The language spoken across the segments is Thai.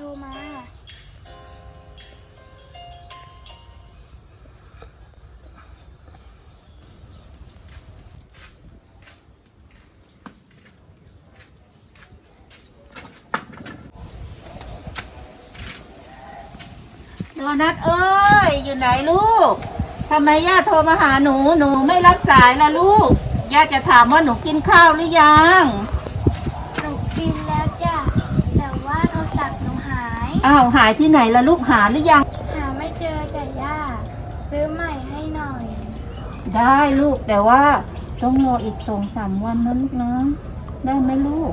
โทรมา โดนัทเอ้ย อยู่ไหนลูก ทำไมย่าโทรมาหาหนู หนูไม่รับสายละลูก ย่าจะถามว่าหนูกินข้าวหรือยัง หนูกินแล้วจ้ะ แต่ว่าโทรศัพท์หนูหาย อ้าวหายที่ไหนละลูกหาหรือยัง หาไม่เจอจ้ะย่า ซื้อใหม่ให้หน่อย ได้ลูกแต่ว่าต้องรออีกสองสามวันนะลูกนะ ได้ไหมลูก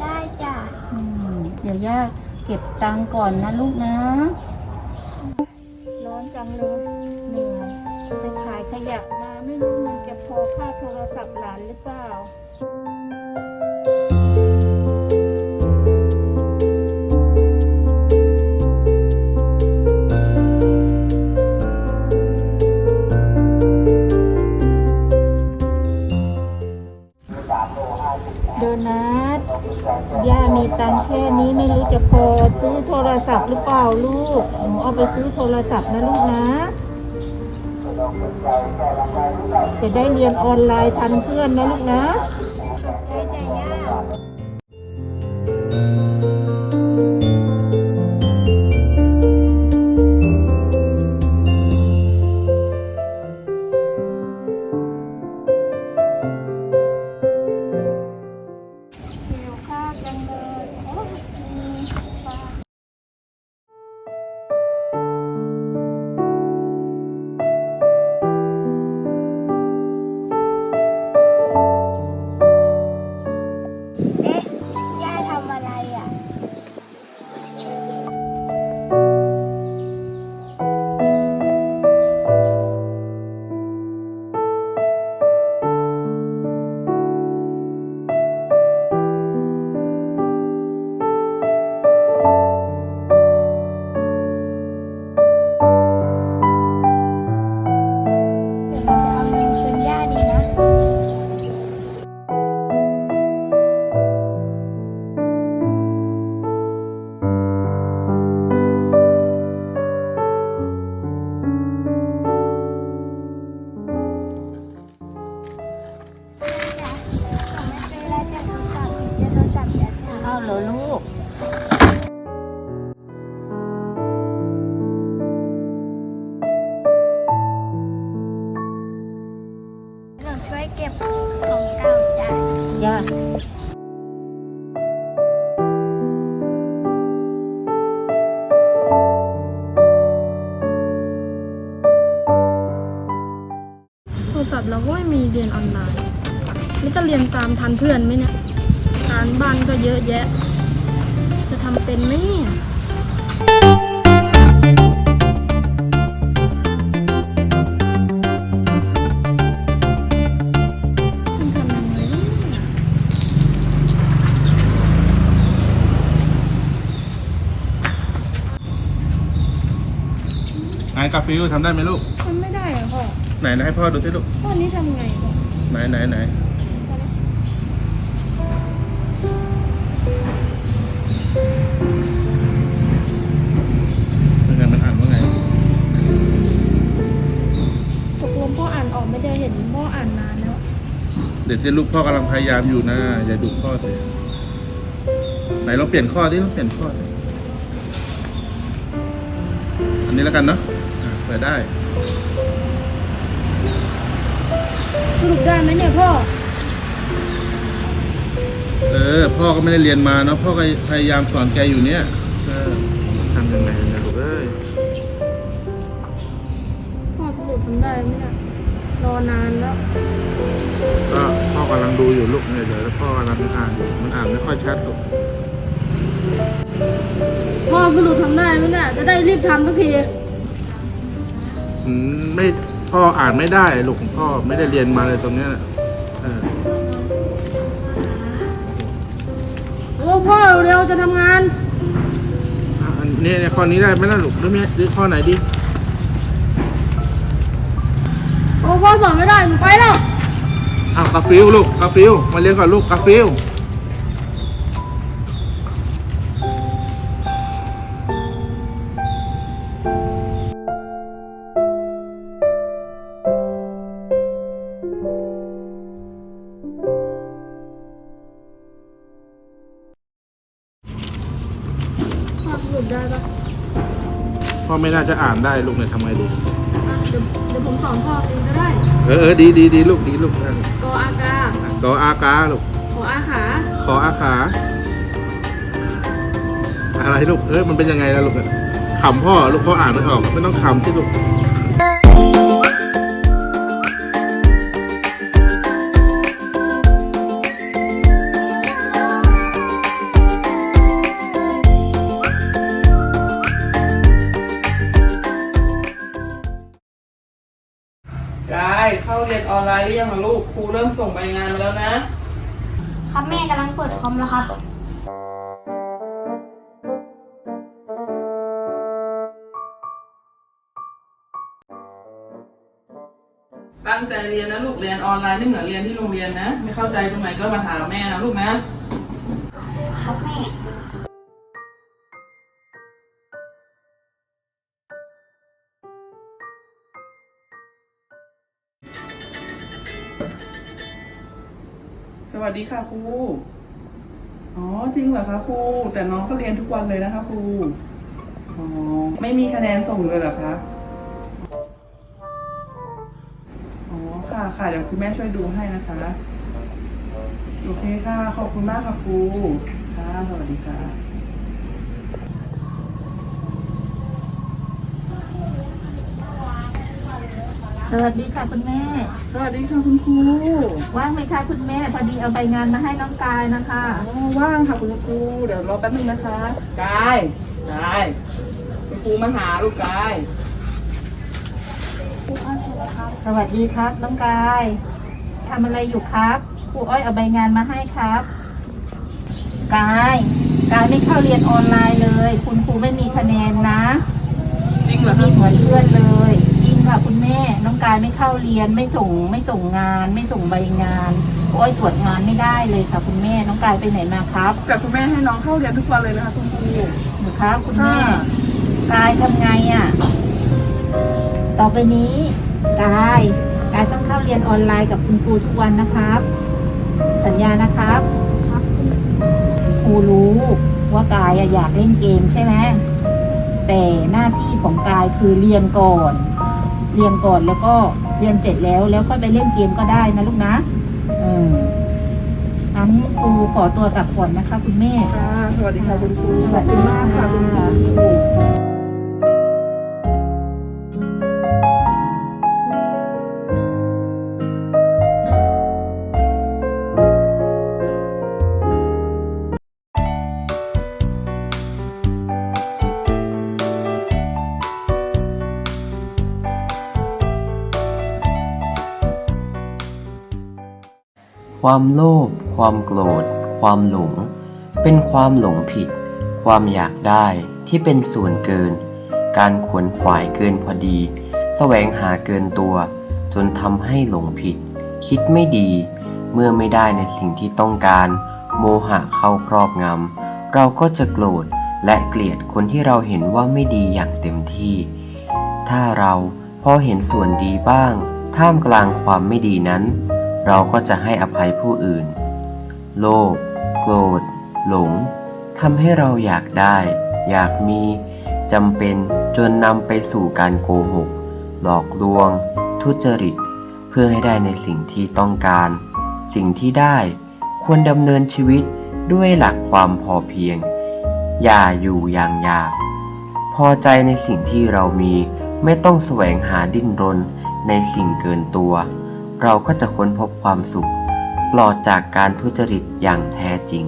ได้จ้ะอืมเดี๋ยวย่าเก็บตังค์ก่อนนะลูกนะ ร้อนจังเลยเหนื่อยไปขายขยะมาไม่รู้มันจะพอค่าโทรศัพท์หลานหรือเปล่า กหนูเอาไปซื้อโทรศัพท์นะลูกนะ จะได้เรียนออนไลน์ทันเพื่อนนะลูกนะ ทันเพื่อนไหมเนี่ยการบ้านก็เยอะแยะ จะทำเป็นไหมเนี่ยมันทำยังไงเนี่ยไงกาฟิลทำได้ไหมลูก ทำไม่ได้อะพ่อ ไหนไหนให้พ่อดูสิลูก พ่อนี้ทำไงพ่อ ไหนไหนไหน ไม่ได้เห็นพ่ออ่านนานแล้ว เดี๋ยวสิลูกพ่อกำลังพยายามอยู่นะอย่าดุพ่อสิไหนลองเปลี่ยนข้อดิลองเปลี่ยนข้อดิอันนี้แล้วกันเนาะอะเปิดได้ สรุปได้ไหมเนี่ยพ่อ เออ พ่อก็ไม่ได้เรียนมาเนาะพ่อก็พยายามสอนแกอยู่เนี่ยเออทำยังไงนะลูกเอ้ย พ่อสรุปทำได้ไหมเนี่ย รอนานแล้วก็พ่อกำลังดูอยู่ลูกเนี่ยเดี๋ยวพ่อกำลังอ่านอยู่มันอ่านไม่ค่อยชัดลูกพ่อสรุปทำได้ไหมเนี่ยจะได้รีบทำสักทีอืมไม่พ่ออ่านไม่ได้ลูกของพ่อไม่ได้เรียนมาเลยตรงเนี้ยน่ะเออโอ้พ่อเร็วจะทำงาน อะอันนี้เนี่ยข้อนี้ได้ไหมล่ะลูกหรือไม่หรือข้อไหนดี พ่อสอนไม่ได้หนูไปแล้วอ้าวกาฟิวลูกกาฟิวมาเรียนก่อนลูกกาฟิวพ่อไม่น่าจะอ่านได้ลูกเนี่ยทำไงดี เดี๋ยวเดี๋ยวผมสอนพ่อเองก็ได้เออเออดีดีดีลูกดีลูกอะกออากา กออากาลูก ขออาขา ขออาขา อะไรลูก เอ้ยมันเป็นยังไงล่ะลูกเนี่ยขำพ่อลูกพ่ออ่านไม่ออก ไม่ต้องขำที่ลูกก ออนไลน์หรือยังคะลูกครูเริ่มส่งใบงานมาแล้วนะ ครับแม่กำลังเปิดคอมแล้วครับ ตั้งใจเรียนนะลูกเรียนออนไลน์ไม่เหมือนเรียนที่โรงเรียนนะ ไม่เข้าใจตรงไหนก็มาถามแม่นะลูกนะ ครับแม่ สวัสดีค่ะครู อ๋อจริงเหรอคะครู แต่น้องก็เรียนทุกวันเลยนะคะครู อ๋อไม่มีคะแนนส่งเลยเหรอคะ อ๋อค่ะค่ะเดี๋ยวคุณแม่ช่วยดูให้นะคะ โอเคค่ะ ขอบคุณมากค่ะครู ค่ะ สวัสดีค่ะ สวัสดีค่ะคุณแม่ สวัสดีค่ะคุณครูว่างไหมคะคุณแม่ พอดีเอาใบงานมาให้น้องกายนะคะ อ๋อว่างค่ะคุณครูเดี๋ยวรอแป๊บนึงนะคะกายกายคุณครูมาหาลูกกายสวัสดีครับน้องกายทำอะไรอยู่ครับครูอ้อยเอาใบงานมาให้ครับ กายกายไม่เข้าเรียนออนไลน์เลย คุณครูไม่มีคะแนนนะจริงเหรอมีคะเหมือนเพื่อนเลยจริง ค่ะคุณแม่ น้องกายไม่เข้าเรียนไม่ส่งไม่ส่งงาน ไม่ส่งใบงานครูอ้อยตรวจงานไม่ได้เลยค่ะคุณแม่น้องกายไปไหนมาครับแต่คุณแม่ให้น้องเข้าเรียนทุกวันเลยนะคะคุณครูหนูครับคุณแม่ค่ะกายทำไงอะ ต่อไปนี้กายกายต้องเข้าเรียนออนไลน์กับคุณครูทุกวันนะครับ สัญญานะครับครับครูรู้ว่ากายอะอยากเล่นเกมใช่ไหมแต่หน้าที่ของกายคือเรียนก่อน เรียนก่อนแล้วก็เรียนเสร็จแล้วแล้วค่อยไปเล่นเกมก็ได้นะลูกนะอืมงั้นครูขอตัวกลับก่อนนะคะ คุณแม่ ค่ะ สวัสดีค่ะคุณครู สวัสดีมากค่ะคุณครู ความโลภความโกรธ ความหลง เป็นความหลงผิด ความอยากได้ที่เป็นส่วนเกิน การขวนขวายเกินพอดีแสวงหาเกินตัว จนทำให้หลงผิด คิดไม่ดี เมื่อไม่ได้ในสิ่งที่ต้องการ โมหะเข้าครอบงำเราก็จะโกรธและเกลียดคนที่เราเห็นว่าไม่ดีอย่างเต็มที่ ถ้าเราพอเห็นส่วนดีบ้าง ท่ามกลางความไม่ดีนั้น เราก็จะให้อภัยผู้อื่น โลภโกรธ หลงทำให้เราอยากได้ อยากมีจำเป็นจนนำไปสู่การโกหก หลอกลวง ทุจริต เพื่อให้ได้ในสิ่งที่ต้องการ สิ่งที่ได้ควรดำเนินชีวิตด้วยหลักความพอเพียง อย่าอยู่อย่างอยาก พอใจในสิ่งที่เรามีไม่ต้องแสวงหาดิ้นรนในสิ่งเกินตัว เราก็จะค้นพบความสุข ปลอดจากการทุจริตอย่างแท้จริง